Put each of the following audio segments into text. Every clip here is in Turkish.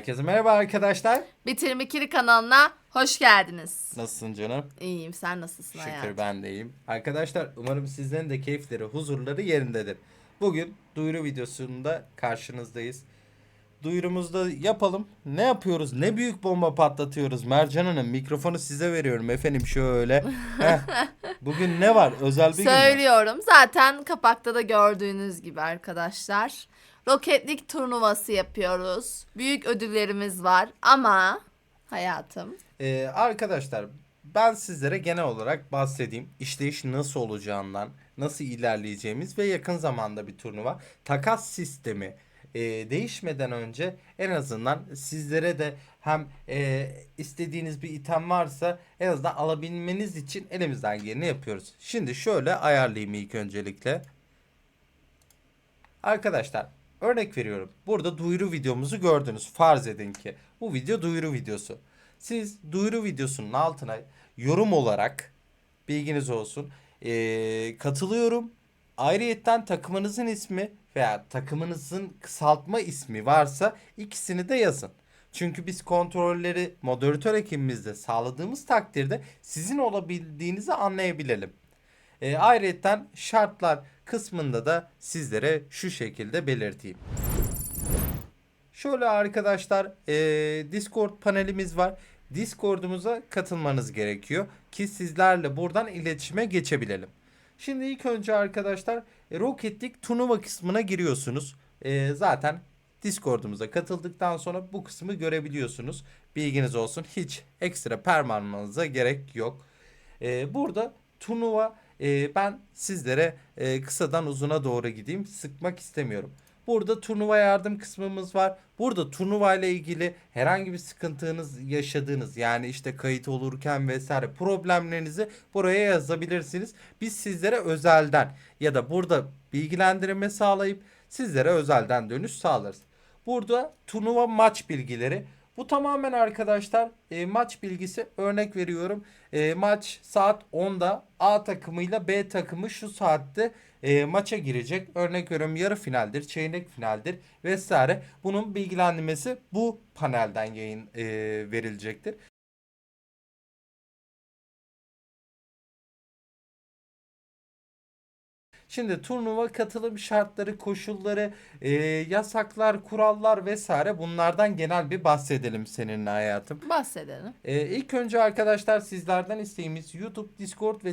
Herkese merhaba arkadaşlar. Bitirim İkili kanalına hoş geldiniz. Nasılsın canım? İyiyim sen nasılsın Şükür hayatım? ben de iyiyim. Arkadaşlar umarım sizlerin de keyifleri, huzurları yerindedir. Bugün duyuru videosunda karşınızdayız. Duyurumuzda yapalım. Ne yapıyoruz? Ne büyük bomba patlatıyoruz? Mercan Hanım mikrofonu size veriyorum efendim şöyle. Heh. Bugün ne var? Özel bir gün mü? Söylüyorum zaten kapakta da gördüğünüz gibi arkadaşlar. Roketlik turnuvası yapıyoruz. Büyük ödüllerimiz var ama hayatım Ee, arkadaşlar ben sizlere genel olarak bahsedeyim. İşleyiş nasıl olacağından, nasıl ilerleyeceğimiz ve yakın zamanda bir turnuva. Takas sistemi e, değişmeden önce en azından sizlere de hem e, istediğiniz bir item varsa en azından alabilmeniz için elimizden geleni yapıyoruz. Şimdi şöyle ayarlayayım ilk öncelikle. Arkadaşlar örnek veriyorum. Burada duyuru videomuzu gördünüz. Farz edin ki bu video duyuru videosu. Siz duyuru videosunun altına yorum olarak bilginiz olsun. Ee, katılıyorum. Ayrıyetten takımınızın ismi veya takımınızın kısaltma ismi varsa ikisini de yazın. Çünkü biz kontrolleri moderatör ekibimizde sağladığımız takdirde sizin olabildiğinizi anlayabilelim. E, ayrıca şartlar kısmında da sizlere şu şekilde belirteyim. Şöyle arkadaşlar e, Discord panelimiz var. Discord'umuza katılmanız gerekiyor ki sizlerle buradan iletişime geçebilelim. Şimdi ilk önce arkadaşlar e, Rocket League turnuva kısmına giriyorsunuz. E, zaten Discord'umuza katıldıktan sonra bu kısmı görebiliyorsunuz. Bilginiz olsun. Hiç ekstra permanmanıza gerek yok. E, burada turnuva e, ben sizlere e, kısadan uzuna doğru gideyim. Sıkmak istemiyorum. Burada turnuva yardım kısmımız var. Burada turnuva ile ilgili herhangi bir sıkıntınız yaşadığınız yani işte kayıt olurken vesaire problemlerinizi buraya yazabilirsiniz. Biz sizlere özelden ya da burada bilgilendirme sağlayıp sizlere özelden dönüş sağlarız. Burada turnuva maç bilgileri. Bu tamamen arkadaşlar e, maç bilgisi örnek veriyorum. E, maç saat 10'da A takımıyla B takımı şu saatte e, maça girecek. Örnek veriyorum yarı finaldir, çeyrek finaldir vesaire. Bunun bilgilendirmesi bu panelden yayın e, verilecektir. Şimdi turnuva katılım şartları, koşulları, e, yasaklar, kurallar vesaire bunlardan genel bir bahsedelim seninle hayatım. bahsedelim. Ee, ilk önce arkadaşlar sizlerden isteğimiz YouTube, Discord ve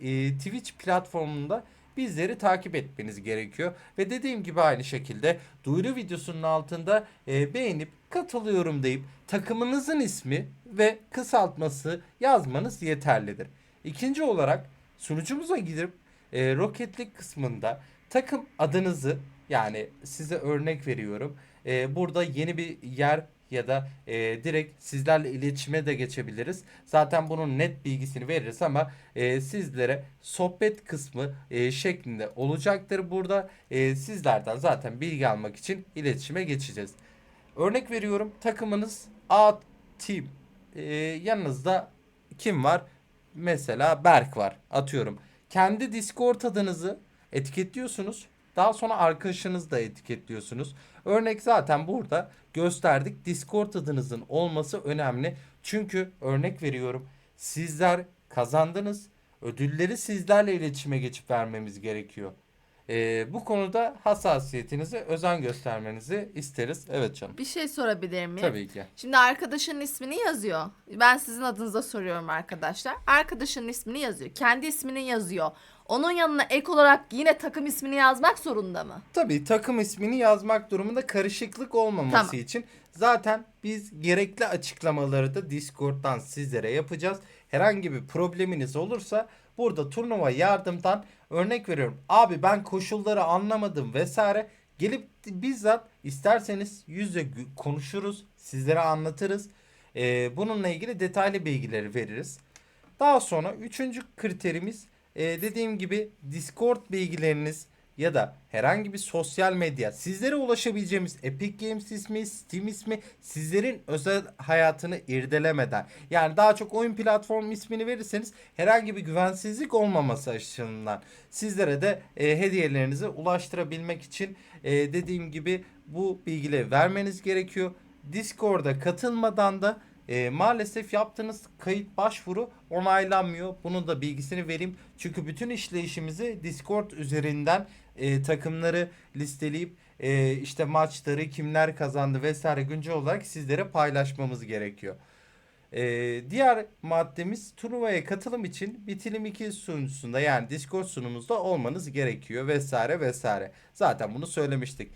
e, Twitch platformunda bizleri takip etmeniz gerekiyor. Ve dediğim gibi aynı şekilde duyuru videosunun altında e, beğenip katılıyorum deyip takımınızın ismi ve kısaltması yazmanız yeterlidir. İkinci olarak sunucumuza gidip e, Rocket League kısmında takım adınızı yani size örnek veriyorum. E, burada yeni bir yer ya da e, direkt sizlerle iletişime de geçebiliriz. Zaten bunun net bilgisini veririz ama e, sizlere sohbet kısmı e, şeklinde olacaktır burada. E, sizlerden zaten bilgi almak için iletişime geçeceğiz. Örnek veriyorum takımınız A Team. E, yanınızda kim var? Mesela Berk var. Atıyorum. Kendi Discord adınızı etiketliyorsunuz. Daha sonra arkadaşınızı da etiketliyorsunuz. Örnek zaten burada gösterdik. Discord adınızın olması önemli. Çünkü örnek veriyorum. Sizler kazandınız. Ödülleri sizlerle iletişime geçip vermemiz gerekiyor. Ee, bu konuda hassasiyetinizi, özen göstermenizi isteriz. Evet canım. Bir şey sorabilir miyim? Tabii ki. Şimdi arkadaşının ismini yazıyor. Ben sizin adınıza soruyorum arkadaşlar. Arkadaşının ismini yazıyor. Kendi ismini yazıyor. Onun yanına ek olarak yine takım ismini yazmak zorunda mı? Tabii takım ismini yazmak durumunda karışıklık olmaması Tamam. için zaten biz gerekli açıklamaları da Discord'dan sizlere yapacağız. Herhangi bir probleminiz olursa burada turnuva yardımdan örnek veriyorum. Abi ben koşulları anlamadım vesaire gelip bizzat isterseniz yüzle konuşuruz, sizlere anlatırız. Ee, bununla ilgili detaylı bilgileri veririz. Daha sonra üçüncü kriterimiz e, dediğim gibi Discord bilgileriniz ya da herhangi bir sosyal medya sizlere ulaşabileceğimiz Epic Games ismi, Steam ismi sizlerin özel hayatını irdelemeden yani daha çok oyun platformu ismini verirseniz herhangi bir güvensizlik olmaması açısından sizlere de e, hediyelerinizi ulaştırabilmek için e, dediğim gibi bu bilgileri vermeniz gerekiyor. Discord'a katılmadan da e, maalesef yaptığınız kayıt başvuru onaylanmıyor. Bunun da bilgisini vereyim. Çünkü bütün işleyişimizi Discord üzerinden e, takımları listeleyip e, işte maçları kimler kazandı vesaire güncel olarak sizlere paylaşmamız gerekiyor. E, diğer maddemiz turnuvaya katılım için Bitilim 2 sunucusunda yani Discord sunumumuzda olmanız gerekiyor vesaire vesaire. Zaten bunu söylemiştik.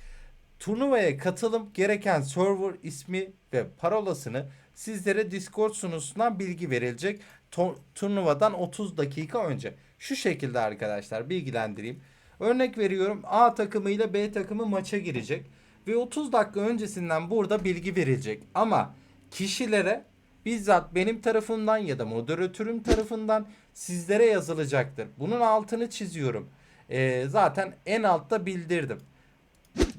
Turnuvaya katılım gereken server ismi ve parolasını sizlere Discord sunucusundan bilgi verilecek turnuvadan 30 dakika önce. Şu şekilde arkadaşlar bilgilendireyim. Örnek veriyorum A takımı ile B takımı maça girecek ve 30 dakika öncesinden burada bilgi verilecek. Ama kişilere bizzat benim tarafımdan ya da moderatörüm tarafından sizlere yazılacaktır. Bunun altını çiziyorum. Ee, zaten en altta bildirdim.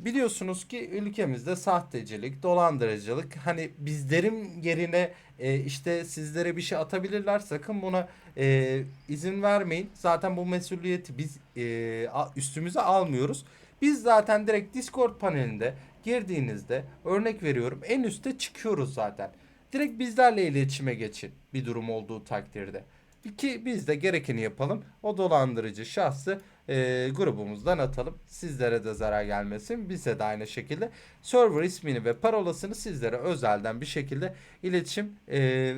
Biliyorsunuz ki ülkemizde sahtecilik, dolandırıcılık hani bizlerin yerine e, işte sizlere bir şey atabilirler. Sakın buna e, izin vermeyin. Zaten bu mesuliyeti biz e, üstümüze almıyoruz. Biz zaten direkt Discord panelinde girdiğinizde örnek veriyorum en üste çıkıyoruz zaten. Direkt bizlerle iletişime geçin bir durum olduğu takdirde. Ki biz de gerekeni yapalım. O dolandırıcı şahsı e, grubumuzdan atalım. Sizlere de zarar gelmesin. Bize de aynı şekilde server ismini ve parolasını sizlere özelden bir şekilde iletişim e,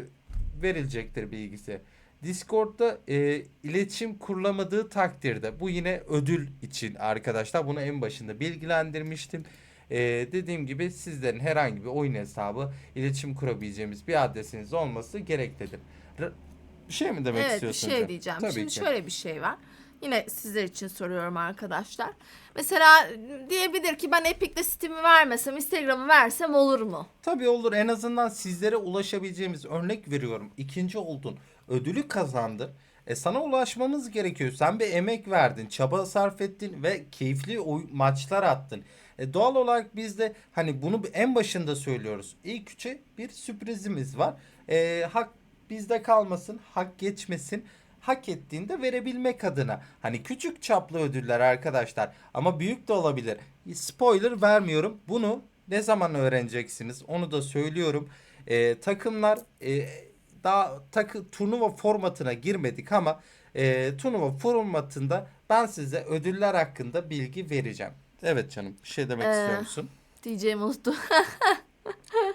verilecektir bilgisi. Discord'da e, iletişim kurulamadığı takdirde bu yine ödül için arkadaşlar. Bunu en başında bilgilendirmiştim. E, dediğim gibi sizlerin herhangi bir oyun hesabı iletişim kurabileceğimiz bir adresiniz olması gereklidir. Bir şey mi demek evet bir istiyorsun? şey Can? diyeceğim. Tabii Şimdi ki. şöyle bir şey var. Yine sizler için soruyorum arkadaşlar. Mesela diyebilir ki ben Epic'te Steam'i vermesem, Instagram'ı versem olur mu? Tabii olur. En azından sizlere ulaşabileceğimiz örnek veriyorum. İkinci oldun. Ödülü kazandın. E sana ulaşmamız gerekiyor. Sen bir emek verdin, çaba sarf ettin ve keyifli maçlar attın. E doğal olarak biz de hani bunu en başında söylüyoruz. İlk üçe bir sürprizimiz var. E, hak bizde kalmasın, hak geçmesin. Hak ettiğinde verebilmek adına. Hani küçük çaplı ödüller arkadaşlar ama büyük de olabilir. Spoiler vermiyorum. Bunu ne zaman öğreneceksiniz? Onu da söylüyorum. E, takımlar e, daha takı turnuva formatına girmedik ama e, turnuva formatında ben size ödüller hakkında bilgi vereceğim. Evet canım bir şey demek Ee, istiyor musun? Diyeceğimi unuttum.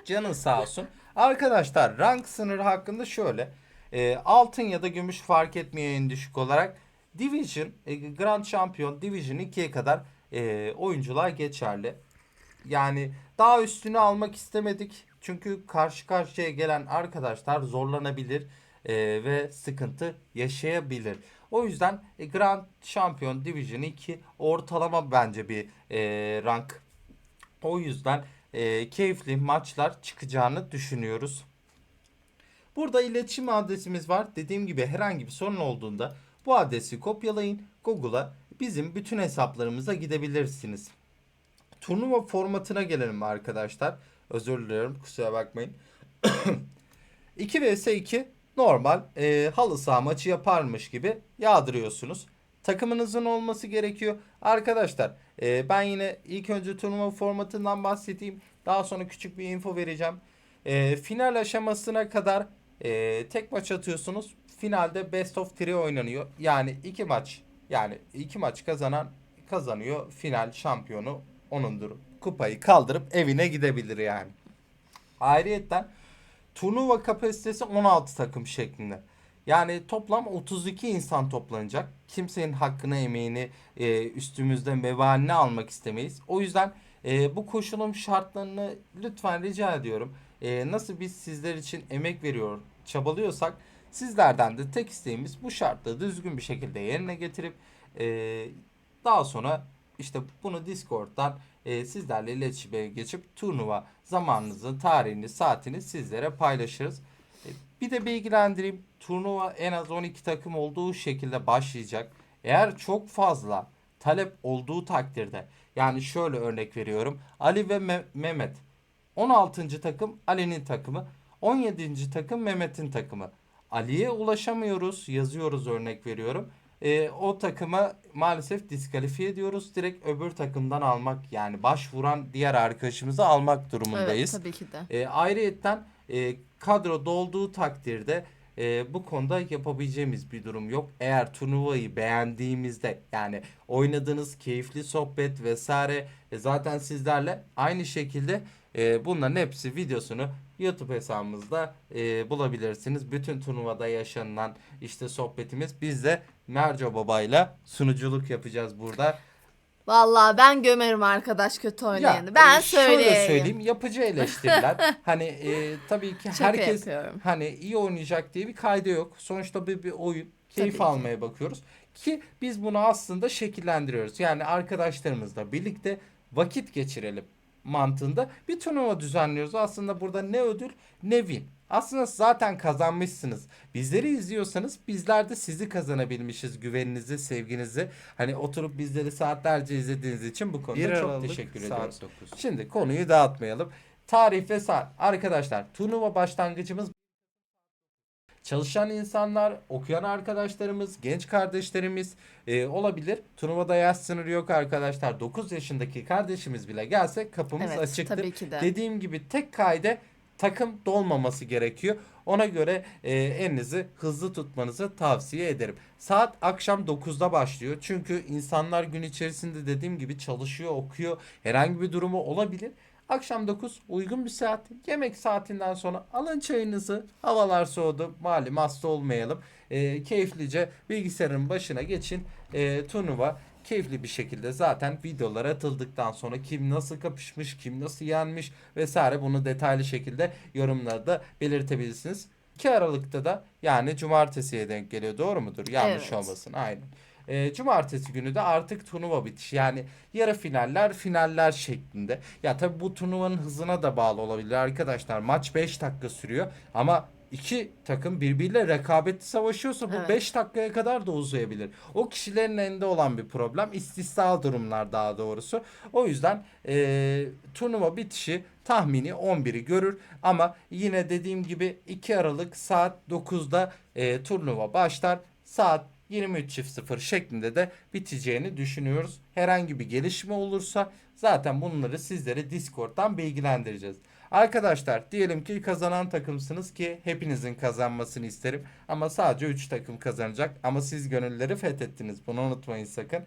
Canın sağ olsun. Arkadaşlar rank sınırı hakkında şöyle. E, altın ya da gümüş fark etmiyor en düşük olarak. Division, e, Grand Champion Division 2'ye kadar e, oyuncular geçerli. Yani daha üstünü almak istemedik. Çünkü karşı karşıya gelen arkadaşlar zorlanabilir e, ve sıkıntı yaşayabilir. O yüzden e, Grand Champion Division 2 ortalama bence bir e, rank. O yüzden e, keyifli maçlar çıkacağını düşünüyoruz. Burada iletişim adresimiz var. Dediğim gibi herhangi bir sorun olduğunda bu adresi kopyalayın. Google'a bizim bütün hesaplarımıza gidebilirsiniz. Turnuva formatına gelelim arkadaşlar. Özür diliyorum kusura bakmayın. 2 vs 2 normal e, halı saha maçı yaparmış gibi yağdırıyorsunuz. Takımınızın olması gerekiyor. Arkadaşlar e, ben yine ilk önce turnuva formatından bahsedeyim. Daha sonra küçük bir info vereceğim. E, final aşamasına kadar e, tek maç atıyorsunuz. Finalde best of 3 oynanıyor. Yani iki maç yani iki maç kazanan kazanıyor. Final şampiyonu onundur. Kupayı kaldırıp evine gidebilir yani. Ayrıyetten turnuva kapasitesi 16 takım şeklinde. Yani toplam 32 insan toplanacak. Kimsenin hakkını, emeğini e, üstümüzde mevalini almak istemeyiz. O yüzden e, bu koşulum şartlarını lütfen rica ediyorum. E, nasıl biz sizler için emek veriyor, çabalıyorsak sizlerden de tek isteğimiz bu şartları düzgün bir şekilde yerine getirip e, daha sonra işte bunu Discord'dan e, sizlerle iletişime geçip turnuva zamanınızı, tarihini, saatini sizlere paylaşırız. E, bir de bilgilendireyim. Turnuva en az 12 takım olduğu şekilde başlayacak. Eğer çok fazla talep olduğu takdirde yani şöyle örnek veriyorum. Ali ve Me- Mehmet 16. takım Ali'nin takımı. 17. takım Mehmet'in takımı. Ali'ye ulaşamıyoruz. Yazıyoruz örnek veriyorum. e, o takıma maalesef diskalifiye ediyoruz. Direkt öbür takımdan almak yani başvuran diğer arkadaşımızı almak Evet durumundayız. tabii ki de. E, ayrıyetten e, kadro dolduğu takdirde e, bu konuda yapabileceğimiz bir durum yok. Eğer turnuvayı beğendiğimizde yani oynadığınız keyifli sohbet vesaire e, zaten sizlerle aynı şekilde e, bunların hepsi videosunu YouTube hesabımızda e, bulabilirsiniz. Bütün turnuvada yaşanılan işte sohbetimiz biz de Merco Baba'yla sunuculuk yapacağız burada. Vallahi ben gömerim arkadaş kötü oynayanı. Ya, ben e, şöyle söyleyeyim. söyleyeyim yapıcı eleştiriler. hani e, tabii ki Şaka herkes yapıyorum. hani iyi oynayacak diye bir kaydı yok. Sonuçta bir, bir oyun. Keyif Tabii ki. almaya bakıyoruz. Ki biz bunu aslında şekillendiriyoruz. Yani arkadaşlarımızla birlikte vakit geçirelim mantığında bir turnuva düzenliyoruz. Aslında burada ne ödül ne win. Aslında zaten kazanmışsınız. Bizleri izliyorsanız bizler de sizi kazanabilmişiz. Güveninizi, sevginizi. Hani oturup bizleri saatlerce izlediğiniz için bu konuda 1 çok Aralık teşekkür saat ediyoruz. 9. Şimdi konuyu dağıtmayalım. Tarih ve saat. Arkadaşlar turnuva başlangıcımız çalışan insanlar, okuyan arkadaşlarımız, genç kardeşlerimiz e, olabilir. Turnuvada yaş sınırı yok arkadaşlar. 9 yaşındaki kardeşimiz bile gelse kapımız Evet açıktır. tabii ki de. Dediğim gibi tek kaide takım dolmaması gerekiyor. Ona göre e, elinizi hızlı tutmanızı tavsiye ederim. Saat akşam 9'da başlıyor. Çünkü insanlar gün içerisinde dediğim gibi çalışıyor, okuyor. Herhangi bir durumu olabilir. Akşam 9 uygun bir saat. Yemek saatinden sonra alın çayınızı. Havalar soğudu. Malum hasta olmayalım. E, keyiflice bilgisayarın başına geçin. E, turnuva keyifli bir şekilde zaten videolar atıldıktan sonra kim nasıl kapışmış, kim nasıl yenmiş vesaire bunu detaylı şekilde yorumlarda belirtebilirsiniz. 2 Aralık'ta da yani cumartesiye denk geliyor doğru mudur? Yanlış Evet. olmasın aynen. Ee, cumartesi günü de artık turnuva bitiş yani yarı finaller finaller şeklinde. Ya tabi bu turnuvanın hızına da bağlı olabilir arkadaşlar. Maç 5 dakika sürüyor ama iki takım birbiriyle rekabetli savaşıyorsa bu Evet. 5 dakikaya kadar da uzayabilir. O kişilerin elinde olan bir problem. istisna durumlar daha doğrusu. O yüzden eee, turnuva bitişi tahmini 11'i görür. Ama yine dediğim gibi 2 Aralık saat 9'da eee, turnuva başlar. Saat 23.00 şeklinde de biteceğini düşünüyoruz. Herhangi bir gelişme olursa zaten bunları sizlere Discord'dan bilgilendireceğiz. Arkadaşlar diyelim ki kazanan takımsınız ki hepinizin kazanmasını isterim. Ama sadece 3 takım kazanacak. Ama siz gönülleri fethettiniz. Bunu unutmayın sakın.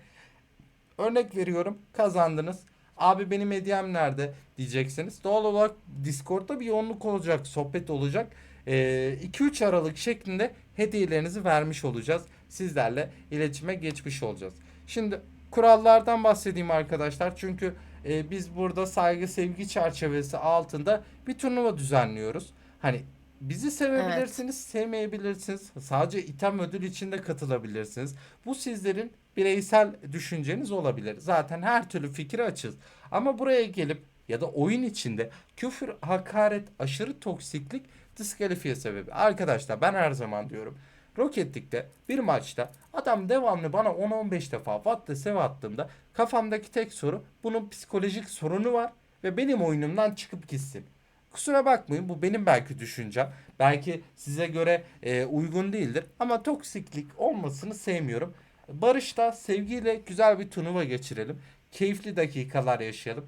Örnek veriyorum kazandınız. Abi benim hediyem nerede diyeceksiniz. Doğal olarak Discord'da bir yoğunluk olacak, sohbet olacak. Ee, 2-3 Aralık şeklinde hediyelerinizi vermiş olacağız. Sizlerle iletişime geçmiş olacağız. Şimdi kurallardan bahsedeyim arkadaşlar. Çünkü e, biz burada saygı sevgi çerçevesi altında bir turnuva düzenliyoruz. Hani bizi sevebilirsiniz, sevmeyebilirsiniz. Sadece item ödül için de katılabilirsiniz. Bu sizlerin bireysel düşünceniz olabilir. Zaten her türlü fikri açız. Ama buraya gelip ya da oyun içinde küfür, hakaret, aşırı toksiklik diskalifiye sebebi. Arkadaşlar ben her zaman diyorum. Rocket League'de bir maçta adam devamlı bana 10-15 defa what the save attığımda kafamdaki tek soru bunun psikolojik sorunu var ve benim oyunumdan çıkıp gitsin. Kusura bakmayın bu benim belki düşüncem. Belki size göre e, uygun değildir ama toksiklik olmasını sevmiyorum. Barışta sevgiyle güzel bir turnuva geçirelim. Keyifli dakikalar yaşayalım.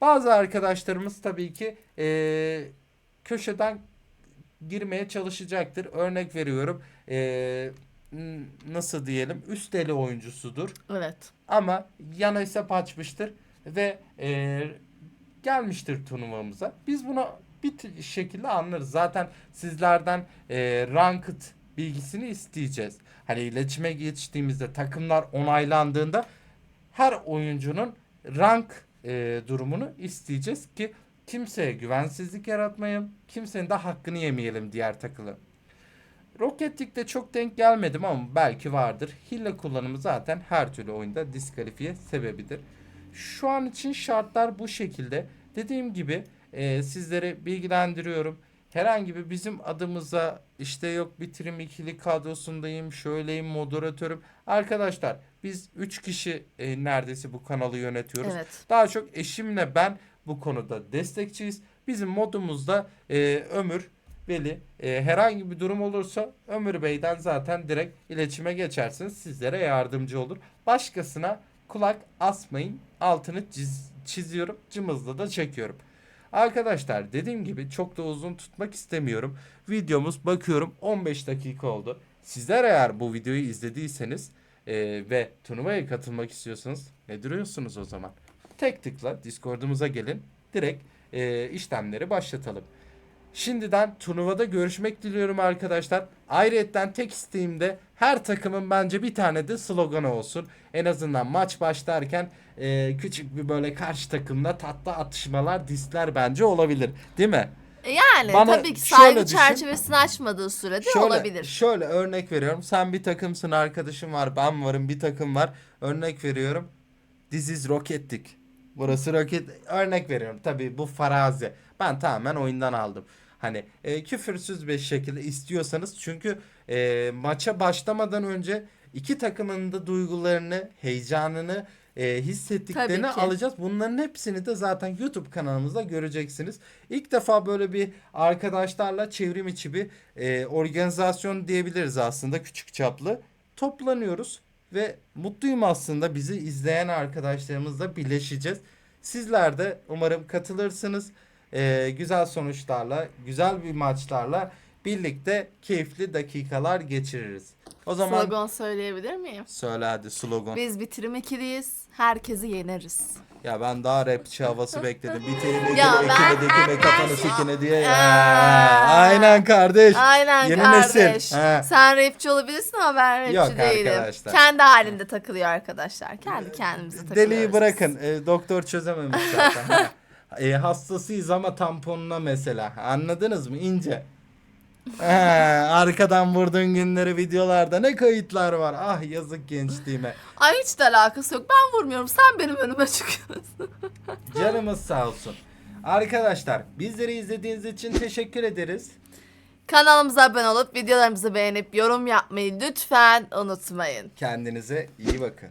Bazı arkadaşlarımız tabii ki e, köşeden girmeye çalışacaktır. Örnek veriyorum. e, nasıl diyelim üst eli oyuncusudur. Evet. Ama yan hesap açmıştır ve e, gelmiştir turnuvamıza. Biz bunu bir şekilde anlarız. Zaten sizlerden e, ranked bilgisini isteyeceğiz. Hani iletişime geçtiğimizde takımlar onaylandığında her oyuncunun rank e, durumunu isteyeceğiz ki kimseye güvensizlik yaratmayalım. Kimsenin de hakkını yemeyelim diğer takımı. Rocket League'de çok denk gelmedim ama belki vardır. Hile kullanımı zaten her türlü oyunda diskalifiye sebebidir. Şu an için şartlar bu şekilde. Dediğim gibi e, sizleri bilgilendiriyorum. Herhangi bir bizim adımıza işte yok bitirim ikili kadrosundayım, şöyleyim, moderatörüm. Arkadaşlar biz 3 kişi e, neredeyse bu kanalı yönetiyoruz. Evet. Daha çok eşimle ben bu konuda destekçiyiz. Bizim modumuzda e, Ömür Veli. E, herhangi bir durum olursa Ömür Bey'den zaten direkt iletişime geçersiniz. Sizlere yardımcı olur. Başkasına kulak asmayın. Altını çiz- çiziyorum. Cımbızla da çekiyorum. Arkadaşlar dediğim gibi çok da uzun tutmak istemiyorum. Videomuz bakıyorum 15 dakika oldu. Sizler eğer bu videoyu izlediyseniz e, ve turnuvaya katılmak istiyorsanız ne duruyorsunuz o zaman? Tek tıkla Discord'umuza gelin. Direkt e, işlemleri başlatalım. Şimdiden turnuvada görüşmek diliyorum arkadaşlar. Ayrıca tek isteğim de her takımın bence bir tane de sloganı olsun. En azından maç başlarken e, küçük bir böyle karşı takımda tatlı atışmalar, disler bence olabilir. Değil mi? Yani Bana tabii ki saygı düşün. çerçevesini açmadığı sürede Şöyle, olabilir. şöyle örnek veriyorum. Sen bir takımsın, arkadaşım var, ben varım, bir takım var. Örnek veriyorum. This is Rocket'tik. Burası Rocket. Örnek veriyorum. Tabii bu farazi. Ben tamamen oyundan aldım. Hani e, küfürsüz bir şekilde istiyorsanız çünkü e, maça başlamadan önce iki takımın da duygularını, heyecanını, e, hissettiklerini alacağız. Bunların hepsini de zaten YouTube kanalımızda göreceksiniz. İlk defa böyle bir arkadaşlarla çevrim içi bir e, organizasyon diyebiliriz aslında küçük çaplı. Toplanıyoruz ve mutluyum aslında bizi izleyen arkadaşlarımızla birleşeceğiz. Sizler de umarım katılırsınız. E, güzel sonuçlarla, güzel bir maçlarla birlikte keyifli dakikalar geçiririz. O zaman Slogan söyleyebilir miyim? söyle hadi slogan. Biz bitirim ikiliyiz. Herkesi yeneriz. Ya ben daha rapçi havası bekledim. Bitirin ekine Ya ben- ekine dikine kafanı sikine diye. Aa. Aynen kardeş. Aynen Yeni kardeş. nesil. He. Sen rapçi olabilirsin ama ben rapçi Yok değilim. arkadaşlar. Kendi halinde takılıyor arkadaşlar. Kendi kendimize takılıyoruz. Deliği bırakın. E, doktor çözememiş zaten. Ha. e, hastasıyız ama tamponuna mesela. Anladınız mı? İnce. He, arkadan vurduğun günleri videolarda ne kayıtlar var. Ah yazık gençliğime. Ay hiç de alakası yok. Ben vurmuyorum. Sen benim önüme çıkıyorsun. Canımız sağ olsun. Arkadaşlar bizleri izlediğiniz için teşekkür ederiz. Kanalımıza abone olup videolarımızı beğenip yorum yapmayı lütfen unutmayın. Kendinize iyi bakın.